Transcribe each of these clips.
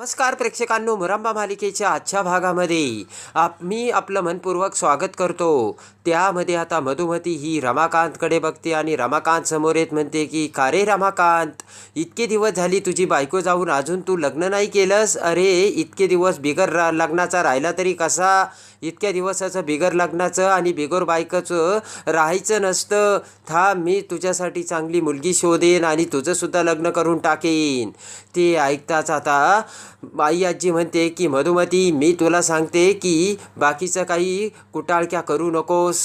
नमस्कार प्रेक्षकांनो मुरंबा मालिकेच्या आजच्या भागामध्ये आप मी आपलं मनपूर्वक स्वागत करतो. त्यामध्ये आता मधुमती ही रमाकांतकडे बघते आणि रमाकांत समोर येत म्हणते की का रे रमाकांत? इतके दिवस झाली तुझी बायको जाऊन अजून तू लग्न नाही केलंस? अरे इतके दिवस बिगर रा लग्नाचा राहिला तरी कसा इतक्या दिवसाचं बिगर लग्नाचं आणि बिगर बायकाचं राहायचं नसतं. थांब मी तुझ्यासाठी चांगली मुलगी शोधेन आणि तुझंसुद्धा लग्न करून टाकेन. ते ऐकताच आता आई आजी म्हणते की मधुमती मी तुला सांगते की बाकीचं काही कुटाळक्या करू नकोस.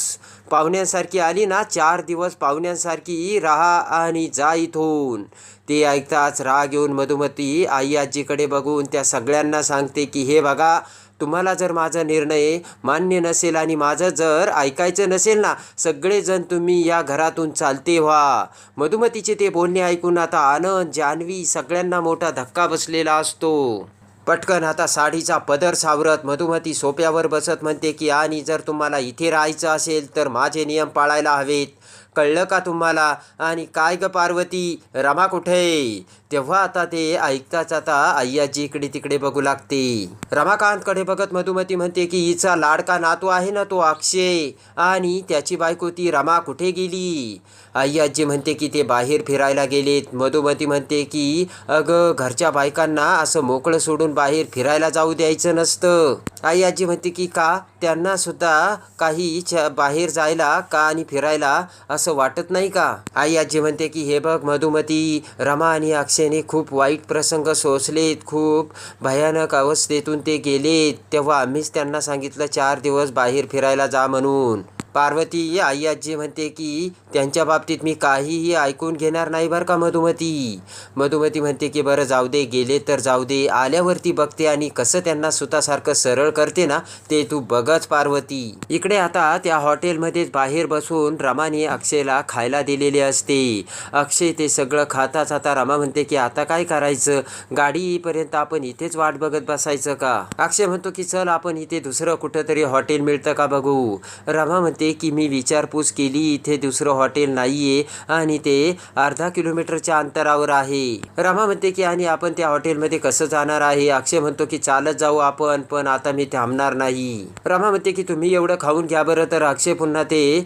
पाहुण्यांसारखी आली ना चार दिवस पाहुण्यांसारखी राहा आणि जा इथून. ते ऐकताच राग येऊन मधुमती आई आजीकडे बघून त्या सगळ्यांना सांगते की हे बघा तुम्हाला जर माझा निर्णय मान्य नसेल आणि माझं जर ऐकायचं नसेल ना सगळेजण तुम्ही या घरातून चालते व्हा. मधुमतीचे ते बोलणे ऐकून आता आनंद जान्हवी सगळ्यांना मोठा धक्का बसलेला असतो. पटकन आता साडीचा पदर सावरत मधुमती सोप्यावर बसत म्हणते की आणि जर तुम्हाला इथे राहायचं असेल तर माझे नियम पाळायला हवेत. कळलं का तुम्हाला? आणि काय ग पार्वती? रमा कुठे? तेव्हा आता ते ऐकताच आता आय्याजी इकडे तिकडे बघू लागते. रमाकांतकडे बघत मधुमती म्हणते की हिचा लाडका नातू आहे ना तो अक्षय? आणि त्याची बायको ती रमा कुठे गेली? आई आजी म्हणते की ते बाहेर फिरायला गेलेत. मधुमती म्हणते की अगं घरच्या बायकांना असं मोकळं सोडून बाहेर फिरायला जाऊ द्यायचं नसतं. आई आजी म्हणते की का? त्यांना सुद्धा काही बाहेर जायला का आणि फिरायला असं वाटत नाही का? आई आजी म्हणते की हे बघ मधुमती रमा आणि अक्षयने खूप वाईट प्रसंग सोसलेत खूप भयानक अवस्थेतून ते गेलेत. तेव्हा आम्हीच त्यांना सांगितलं चार दिवस बाहेर फिरायला जा म्हणून. पार्वती आई आजी म्हणते की त्यांच्या बाबतीत मी काहीही ऐकून घेणार नाही बरं का मधुमती. मधुमती म्हणते की बरं जाऊ दे गेले तर जाऊ दे आल्यावरती बघते आणि कसं त्यांना सुतासारखं सरळ करते ना ते तू बघच पार्वती. इकडे आता त्या हॉटेलमध्येच बाहेर बसून रमाने अक्षयला खायला दिलेले असते. अक्षय ते सगळं खाताच आता रमा म्हणते की आता काय करायचं? गाडी येईपर्यंत आपण इथेच वाट बघत बसायचं का? अक्षय म्हणतो की चल आपण इथे दुसरं कुठंतरी हॉटेल मिळतं का बघू? रमा म्हणते की मी विचारपूस केली इथे दुसरं हॉटेल नाहीये आणि ते अर्धा किलोमीटरच्या अंतरावर आहे. रमा म्हणते की आणि आपण त्या हॉटेलमध्ये कसं जाणार आहे? अक्षय म्हणतो की चालत जाऊ आपण पण आता मी थांबणार नाही. रमा म्हणते की तुम्ही एवढं खाऊन घ्या बरं. तर अक्षय पुन्हा ते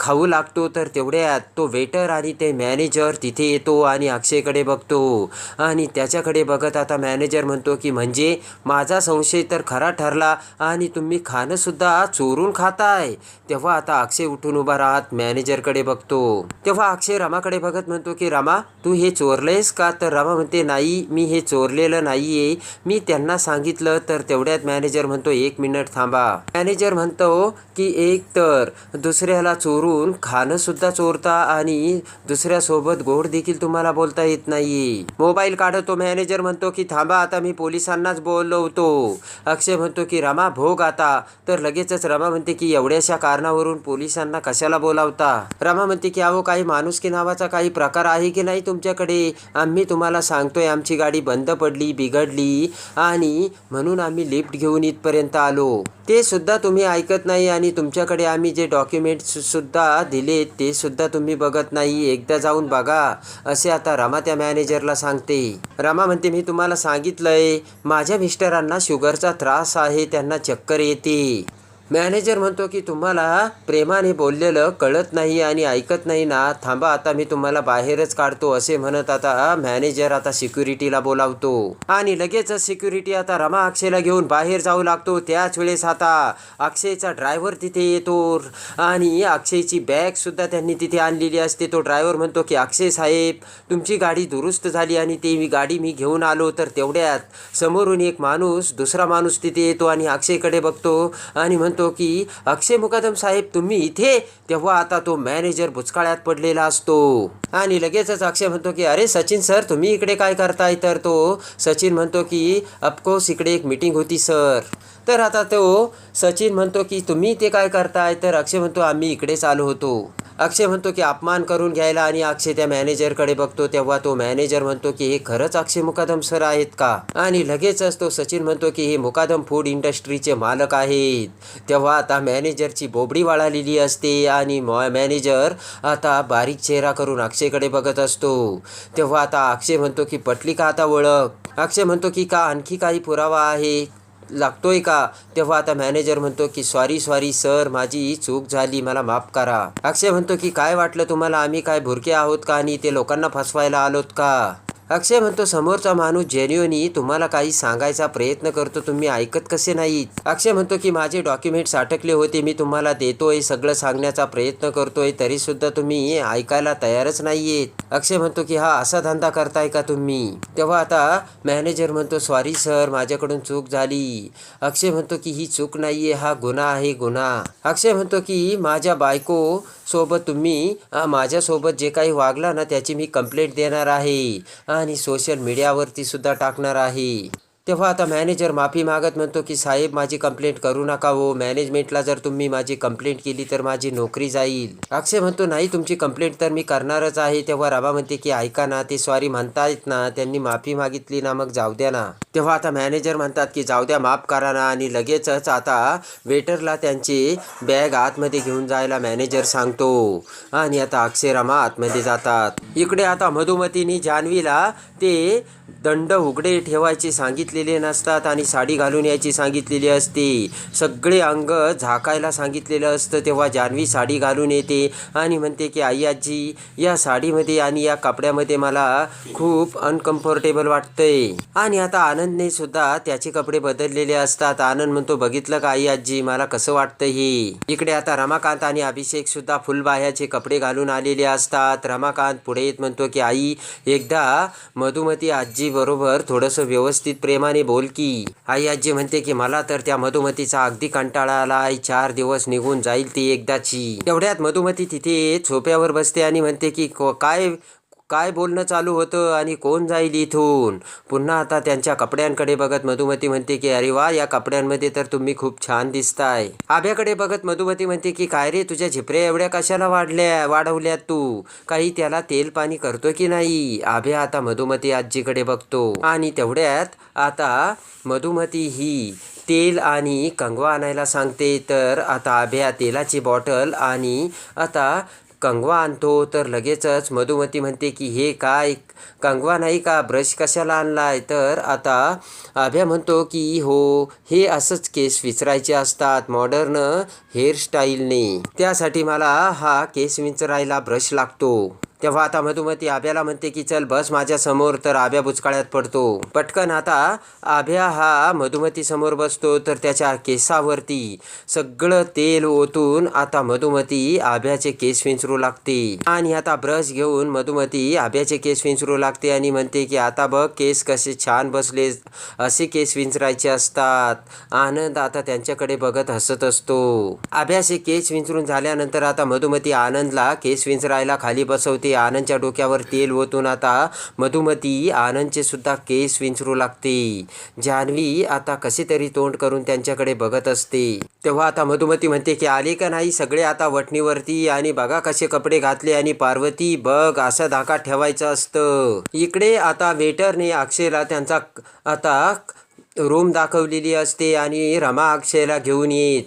खाऊ लागतो. तर तेवढ्यात तो वेटर आणि ते मॅनेजर तिथे येतो आणि अक्षयकडे बघतो. आणि त्याच्याकडे बघत आता मॅनेजर म्हणतो की म्हणजे माझा संशय तर खरा ठरला आणि तुम्ही खाणंसुद्धा चोरून खाताय. तेव्हा आता अक्षय उठून उभा राहत मॅनेजरकडे बघतो. तेव्हा अक्षय रमाकडे बघत म्हणतो की रामा तू हे चोरलेस का? तर रमा म्हणते नाही मी हे चोरलेलं नाहीये. मी त्यांना सांगितलं तर तेवढ्यात मॅनेजर म्हणतो एक मिनिट थांबा. मॅनेजर म्हणतो की एक तर दुसऱ्याला चोरून खाणं सुद्धा चोरता आणि दुसऱ्यासोबत गोड देखील तुम्हाला बोलता येत नाही मोबाईल काढतो मॅनेजर म्हणतो की थांबा आता मी पोलिसांनाच बोललो होतो अक्षय म्हणतो की रमा भोग आता. तर लगेचच रमा म्हणते की एवढ्याशा कारणावर कारणावरून पोलिसांना कशाला बोलावता? रमा म्हणते की अहो काही माणुसकी नावाचा काही प्रकार आहे की नाही तुमच्याकडे? आम्ही तुम्हाला सांगतोय आमची गाडी बंद पडली बिघडली आणि म्हणून आम्ही लिफ्ट घेऊन इथपर्यंत आलो. ते सुद्धा तुम्ही ऐकत नाही आणि तुमच्याकडे आम्ही जे डॉक्युमेंट्स सुद्धा दिलेत ते सुद्धा तुम्ही बघत नाही. एकदा जाऊन बघा असे आता रमा त्या मॅनेजरला सांगते. रमा म्हणते मी तुम्हाला सांगितलंय माझ्या मिस्टरांना शुगरचा त्रास आहे त्यांना चक्कर येते. मॅनेजर म्हणतो की तुम्हाला प्रेमाने बोललेलं कळत नाही आणि ऐकत नाही ना थांबा आता मी तुम्हाला बाहेरच काढतो असे म्हणत आता मॅनेजर आता सिक्युरिटीला बोलावतो. आणि लगेचच सिक्युरिटी आता रमा अक्षयला घेऊन बाहेर जाऊ लागतो त्याच वेळेस आता अक्षयचा ड्रायव्हर तिथे येतो. आणि अक्षयची बॅगसुद्धा त्यांनी तिथे आणलेली असते. तो ड्रायव्हर म्हणतो की अक्षय साहेब तुमची गाडी दुरुस्त झाली आणि ती मी गाडी मी घेऊन आलो तर तेवढ्यात समोरून एक माणूस दुसरा माणूस तिथे येतो आणि अक्षयकडे बघतो आणि म्हणतो की अक्षय मुकादम साहेब तुम्ही इथे? तेव्हा आता तो मॅनेजर बुचकाळ्यात पडलेला असतो. आणि लगेचच अक्षय म्हणतो की अरे सचिन सर तुम्ही इकडे काय करताय? तर तो सचिन म्हणतो की अफकोर्स इकडे एक मीटिंग होती सर. तर आता तो सचिन म्हणतो की तुम्ही ते काय करताय? तर अक्षय म्हणतो आम्ही इकडेच आलो होतो. अक्षय म्हणतो की अपमान करून घ्यायला आणि अक्षय त्या मॅनेजरकडे बघतो. तेव्हा तो मॅनेजर म्हणतो की हे खरंच अक्षय मुकादम सर आहेत का? आणि लगेचच तो सचिन म्हणतो की हे मुकादम फूड इंडस्ट्रीचे मालक आहेत. तेव्हा आता मॅनेजरची बोबडी वाळालेली असते आणि मॉ- मॅनेजर आता बारीक चेहरा करून अक्षयकडे बघत असतो. तेव्हा आता अक्षय म्हणतो की पटली का आता ओळख? अक्षय म्हणतो की का आणखी काही पुरावा आहे? लागतोय का? तेव्हा आता मॅनेजर म्हणतो की सॉरी सॉरी सर माझी ही चूक झाली मला माफ करा. अक्षय म्हणतो की काय वाटलं तुम्हाला? आम्ही काय भुरके आहोत का? आणि ते लोकांना फसवायला आलोत का? अक्षय म्हणतो समोरचा माणूस जेन्युअनी तुम्हाला काही सांगायचा प्रयत्न करतो तुम्ही ऐकत कसे नाहीत? अक्षय म्हणतो की माझे डॉक्युमेंट्स अटकले होते मी तुम्हाला देतोय सगळं सांगण्याचा प्रयत्न करतोय तरी सुद्धा तुम्ही ऐकायला तयारच नाहीयेत. अक्षय म्हणतो की हा असा धंदा करताय का तुम्ही? तेव्हा आता मॅनेजर म्हणतो सॉरी सर माझ्याकडून चूक झाली. अक्षय म्हणतो की ही चूक नाहीये हा गुन्हा आहे गुन्हा. अक्षय म्हणतो की माझ्या बायको सोबत तुम्ही माझ्यासोबत जे काही वागला ना त्याची मी कंप्लेंट देणार आहे. आणि सोशल मीडियावरती सुद्धा टाकणार आहे. तेव्हा आता मॅनेजर माफी मागत म्हणतो की साहेब माझी कंप्लेंट करू नका हो. मॅनेजमेंटला जर तुम्ही माझी कंप्लेंट केली तर माझी नोकरी जाईल. अक्षय म्हणतो नाही तुमची कंप्लेंट तर मी करणारच आहे. तेव्हा राबा म्हणते की ऐका ना ते सॉरी म्हणतायत ना. त्यांनी माफी मागितली ना मग जाऊ द्या ना. तेव्हा आता मॅनेजर म्हणतात की जाऊ द्या माफ करा ना. आणि लगेचच आता वेटरला त्यांची बॅग आतमध्ये घेऊन जायला मॅनेजर सांगतो. आणि आता अक्षय रामा आतमध्ये जातात. इकडे आता मधुमतीने जान्हवीला ते दंड उघडे ठेवायचे सांगितलेले नसतात आणि साडी घालून यायची सांगितलेली असते. सगळे अंग झाकायला सांगितलेलं असतं तेव्हा जान्हवी साडी घालून येते आणि म्हणते की आई आजी या साडीमध्ये आणि या कपड्यामध्ये मला खूप अनकम्फर्टेबल वाटतंय. आणि आता आनंदने सुद्धा त्याचे कपडे बदललेले असतात. आनंद म्हणतो बघितलं का आई आजी मला कसं वाटतं हे? इकडे आता रमाकांत आणि अभिषेक सुद्धा फुलबाह्याचे कपडे घालून आलेले असतात. रमाकांत पुढे येत म्हणतो की आई एकदा मधुमती आजी बरोबर थोडंसं व्यवस्थित प्रेम प्रेमाने बोल की आई आजी म्हणते की मला तर त्या मधुमतीचा अगदी कंटाळा आलाय चार दिवस निघून जाईल ती एकदाची. एवढ्यात मधुमती तिथे झोप्यावर बसते आणि म्हणते की काय काय बोलणं चालू होतं आणि कोण जाईल इथून? पुन्हा आता त्यांच्या कपड्यांकडे बघत मधुमती म्हणते की अरे वा या कपड्यांमध्ये तर तुम्ही खूप छान दिसताय. आभ्याकडे बघत मधुमती म्हणते की काय रे तुझ्या झिपऱ्या एवढ्या कशाला वाढल्या वाढवल्यात तू? काही त्याला तेल पाणी करतो की नाही? आभ्या आता मधुमती आजीकडे बघतो. आणि तेवढ्यात आता मधुमती ही तेल आणि कंगवा आणायला सांगते. तर आता आभ्या तेलाची बॉटल आणि आता कंगवा आणतो तर लगेचच मधुमती म्हणते की हे काय कंगवा नाही का? ब्रश कशाला आणला आहे तर आता आभ्या म्हणतो की हो हे असंच केस विचरायचे असतात मॉडर्न हेअरस्टाईलने त्यासाठी मला हा केस विचरायला ब्रश लागतो. तेव्हा आता मधुमती आभ्याला म्हणते की चल बस माझ्यासमोर. तर आभ्या बुचकाळ्यात पडतो. पटकन आता आभ्या हा मधुमती समोर बसतो तर त्याच्या केसावरती सगळं तेल ओतून आता मधुमती आभ्याचे केस विंचरू लागते. आणि आता ब्रश घेऊन मधुमती आभ्याचे केस विंचरू लागते आणि म्हणते की आता बघ केस कसे छान बसले असे केस विंचरायचे असतात. आनंद आता त्यांच्याकडे बघत हसत असतो. आभ्याचे केस विंचरून झाल्यानंतर आता मधुमती आनंदला केस विंचरायला खाली बसवते आनंदच्या डोक्यावर तेल ओतून आता मधुमती आनंदचे सुद्धा केस विंचरू लागते. जान्हवी आता कसे तरी तोंड करून त्यांच्याकडे बघत असते. तेव्हा आता मधुमती म्हणते की आले का नाही? सगळे आता वटणीवरती आणि बघा कसे कपडे घातले आणि पार्वती बघ असा धाका ठेवायचं असतं. इकडे आता वेटरने अक्षयला त्यांचा आता रूम दाखवलेली असते आणि रमा अक्षयला घेऊन येत.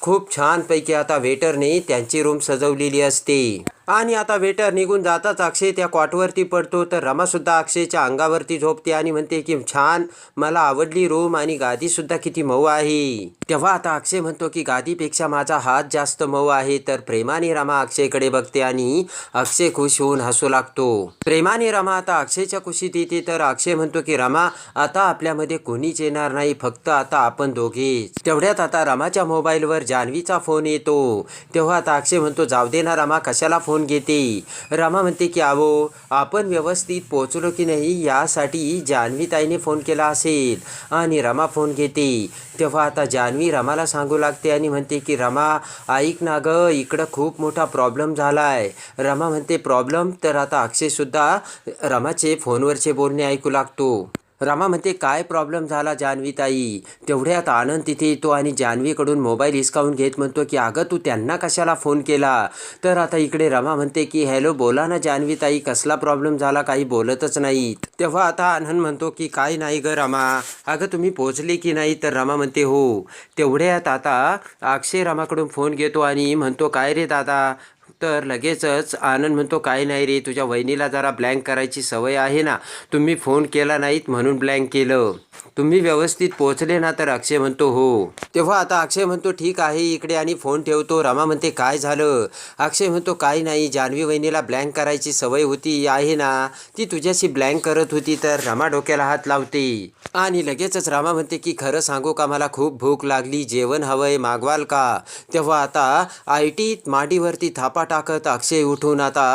खूप छानपैकी आता वेटरने त्यांची रूम सजवलेली असते. आणि आता वेटर निघून जाताच अक्षय त्या कॉटवरती पडतो. तर रमासुद्धा अक्षयच्या अंगावरती झोपते आणि म्हणते की छान मला आवडली रूम आणि गादीसुद्धा किती मऊ आहे. तेव्हा आता अक्षय म्हणतो की गादीपेक्षा माझा हात जास्त मऊ आहे. तर प्रेमाने रमा अक्षयकडे बघते आणि अक्षय खुश होऊन हसू लागतो. प्रेमाने रमा आता अक्षयच्या खुशीत येते. तर अक्षय म्हणतो की रमा आता आपल्यामध्ये कोणीच येणार नाही. फक्त आता आपण दोघेच. तेवढ्यात आता रमाच्या मोबाईलवर जान्हवीचा फोन येतो. तेव्हा आता अक्षय म्हणतो जाऊ दे ना रमा कशाला फोन फोन घेते. रमा म्हणते की आवो आपण व्यवस्थित पोहोचलो की नाही यासाठी जान्हवीताईने फोन केला असेल. आणि रमा फोन घेते. तेव्हा आता जान्हवी रमाला सांगू लागते आणि म्हणते की रमा ऐक ना ग इकडं खूप मोठा प्रॉब्लेम झालाय. रमा म्हणते प्रॉब्लेम तर आता अक्षयसुद्धा रमाचे फोनवरचे बोलणे ऐकू लागतो. रमा म्हणते काय प्रॉब्लेम झाला जान्हवीताई तेवढ्यात आनंद तिथे येतो आणि जान्हवीकडून मोबाईल हिसकावून घेत म्हणतो की अगं तू त्यांना कशाला फोन केला? तर आता इकडे रमा म्हणते की हॅलो बोला ना जान्हवीताई कसला प्रॉब्लेम झाला? काही बोलतच नाहीत. तेव्हा आता आनंद म्हणतो की काय नाही ग रमा. अगं तुम्ही पोचले की नाही? तर रमा म्हणते हो. तेवढ्यात आता अक्षय रमाकडून फोन घेतो आणि म्हणतो काय रे दादा? तर लगेचच आनंद म्हणतो काही नाही रे तुझ्या वहिनीला जरा ब्लँक करायची सवय आहे ना. तुम्ही फोन केला नाहीत म्हणून ब्लँक केलं. तुम्ही व्यवस्थित पोहोचले ना तर अक्षय म्हणतो हो. तेव्हा आता अक्षय म्हणतो ठीक आहे इकडे आणि फोन ठेवतो. रमा म्हणते काय झालं? अक्षय म्हणतो काही नाही जान्हवी वहिनीला ब्लँक करायची सवय होती आहे ना. ती तुझ्याशी ब्लँक करत होती तर रमा डोक्याला हात लावते. आणि लगेचच रामा म्हणते की खरं सांगू का मला खूप भूक लागली जेवण हवंय मागवाल का? तेव्हा आता आय टीत माडीवरती थापा टाकत अक्षय उठून आता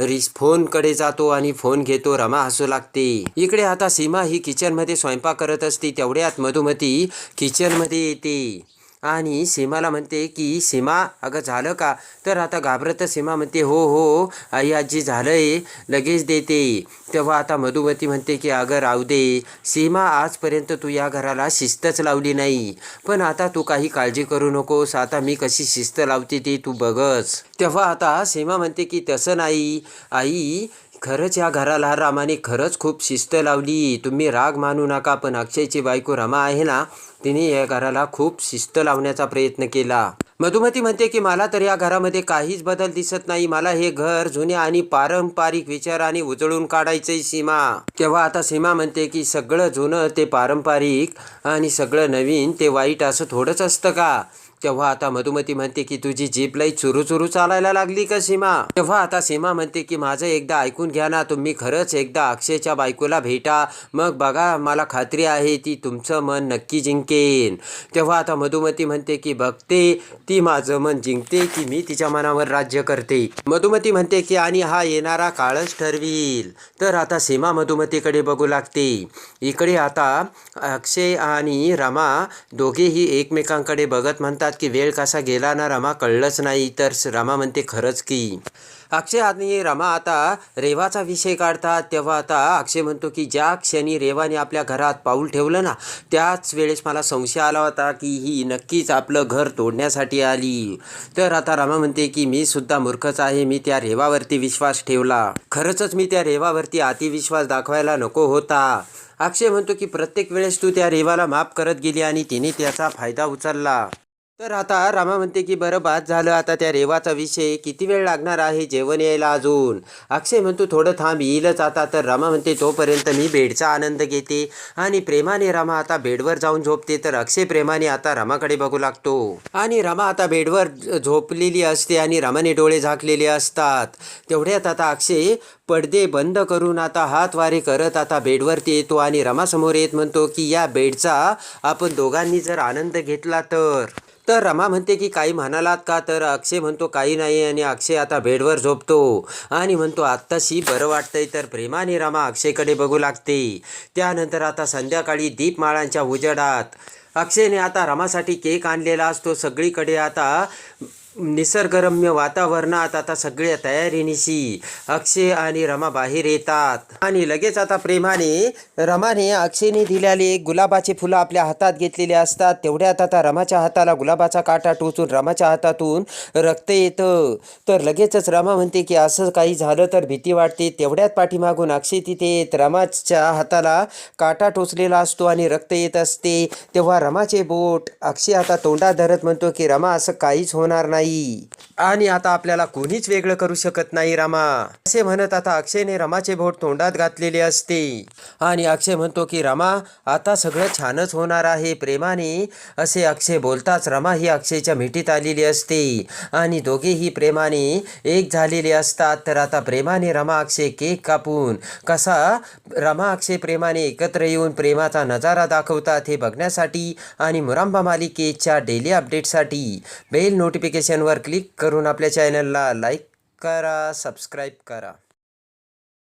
रिस फोनकडे जातो आणि फोन घेतो. रमा हसू लागते. इकडे आता सीमा ही किचनमध्ये स्वयंपाक करत असते. तेवढ्यात मधुमती किचनमध्ये येते. आणि सीमाला म्हणते की सीमा अगं झालं का? तर आता घाबरत सीमा म्हणते हो हो आई आजी झालं आहे लगेच देते. तेव्हा आता मधुमती म्हणते की अगं राहू दे. सीमा आजपर्यंत तू या घराला शिस्तच लावली नाही. पण आता तू काही काळजी करू नकोस. आता मी कशी शिस्त लावते ती तू बघच. तेव्हा आता सीमा म्हणते की तसं नाही. आई खरंच या घराला रामाने खरंच खूप शिस्त लावली. तुम्ही राग मानू नका पण अक्षयची बायको रमा आहे ना तिने या घराला खूप शिस्त लावण्याचा प्रयत्न केला. मधुमती म्हणते की मला तर या घरामध्ये काहीच बदल दिसत नाही. मला हे घर जुन्या आणि पारंपरिक विचाराने उजळून काढायचंय सीमा. तेव्हा आता सीमा म्हणते की सगळं जुनं ते पारंपरिक आणि सगळं नवीन ते वाईट असं थोडंच असतं का? तेव्हा आता मधुमती म्हणते की तुझी जीप लई चुरू चुरू चालायला लागली का सीमा? तेव्हा आता सीमा म्हणते की माझं एकदा ऐकून घ्या ना तुम्ही खरंच एकदा अक्षयच्या बायकोला भेटा. मग बघा मला खात्री आहे ती तुमचं मन नक्की जिंकेन. तेव्हा आता मधुमती म्हणते की बघते ती माझं मन जिंकते की मी तिच्या मनावर राज्य करते. मधुमती म्हणते की आणि हा येणारा काळच ठरवील. तर आता सीमा मधुमतीकडे बघू लागते. इकडे आता अक्षय आणि रमा दोघेही एकमेकांकडे बघत म्हणतात की वेळ कसा गेला ना रमा कळलंच नाही. तर रमा म्हणते खरंच की. अक्षय आणि रमा आता रेवाचा विषय काढतात. तेव्हा आता अक्षय म्हणतो की ज्या क्षणी रेवाने आपल्या घरात पाऊल ठेवलं ना त्याच वेळेस मला संशय आला होता की ही नक्कीच आपलं घर तोडण्यासाठी आली. तर आता रमा म्हणते की मी सुद्धा मूर्खच आहे. मी त्या रेवावरती विश्वास ठेवला. खरंच मी त्या रेवावरती अतिविश्वास दाखवायला नको होता. अक्षय म्हणतो की प्रत्येक वेळेस तू त्या रेवाला माफ करत गेली आणि तिने त्याचा फायदा उचलला. तर आता रामा म्हणते की बरं बाद झालं. आता त्या रेवाचा विषय किती वेळ लागणार आहे? जेवण यायला अजून. अक्षय म्हणतो थोडं थांब येईलच आता. तर रामा म्हणते तोपर्यंत मी बेडचा आनंद घेते. आणि प्रेमाने रामा आता बेडवर जाऊन झोपते. तर अक्षय प्रेमाने आता रामाकडे बघू लागतो. आणि रामा आता बेडवर झोपलेली असते आणि रामाने डोळे झाकलेले असतात. तेवढ्यात आता अक्षय पडदे बंद करून आता हातवारे करत आता बेडवरती येतो आणि रमासमोर येत म्हणतो की या बेडचा आपण दोघांनी जर आनंद घेतला तर. तर रमा म्हणते की काही म्हणालात का? तर अक्षय म्हणतो काही नाही आणि अक्षय आता बेडवर झोपतो. आणि म्हणतो आत्ताशी बरं वाटतंय तर प्रेमाने रमा अक्षयकडे बघू लागते. त्यानंतर आता संध्याकाळी दीपमाळांच्या उजेडात अक्षयने आता रमासाठी केक आणलेला असतो. सगळीकडे आता निसर्गरम्य वातावरणात आता सगळ्या तयारीनिशी अक्षय आणि रमा बाहेर येतात. आणि लगेच आता प्रेमाने रमाने अक्षयने दिलेले गुलाबाचे फुलं आपल्या हातात घेतलेले असतात. तेवढ्यात आता रमाच्या हाताला गुलाबाचा काटा टोचून रमाच्या हातातून रक्त येतं. तर लगेचच रमा म्हणते की असं काही झालं तर भीती वाटते. तेवढ्यात पाठीमागून अक्षय तिथे येत. रमाच्या हाताला काटा टोचलेला असतो आणि रक्त येत असते. तेव्हा रमाचे बोट अक्षय आता तोंडात धरत म्हणतो की रमा असं काहीच होणार नाही. आणि आता आपल्याला कोणीच वेगळं करू शकत नाही रमा. असे म्हणत आता अक्षयने रमाचे बोट तोंडात घातलेले असते. आणि अक्षय म्हणतो की रमा आता सगळं छानच होणार आहे प्रेमाने. असे अक्षय बोलताच रमा ही अक्षयच्या मिठीत आलेली असते. आणि दोघेही प्रेमाने एक झालेले असतात. तर आता प्रेमाने रमा अक्षय केक कापून कसा रमा अक्षय प्रेमाने एकत्र येऊन प्रेमाचा नजारा दाखवतात हे बघण्यासाठी आणि मुरांबा मालिकेच्या डेली अपडेटसाठी बेल नोटिफिकेशन नोटिफिकेशनवर क्लिक करून आपल्या चॅनलला लाईक करा सबस्क्राईब करा.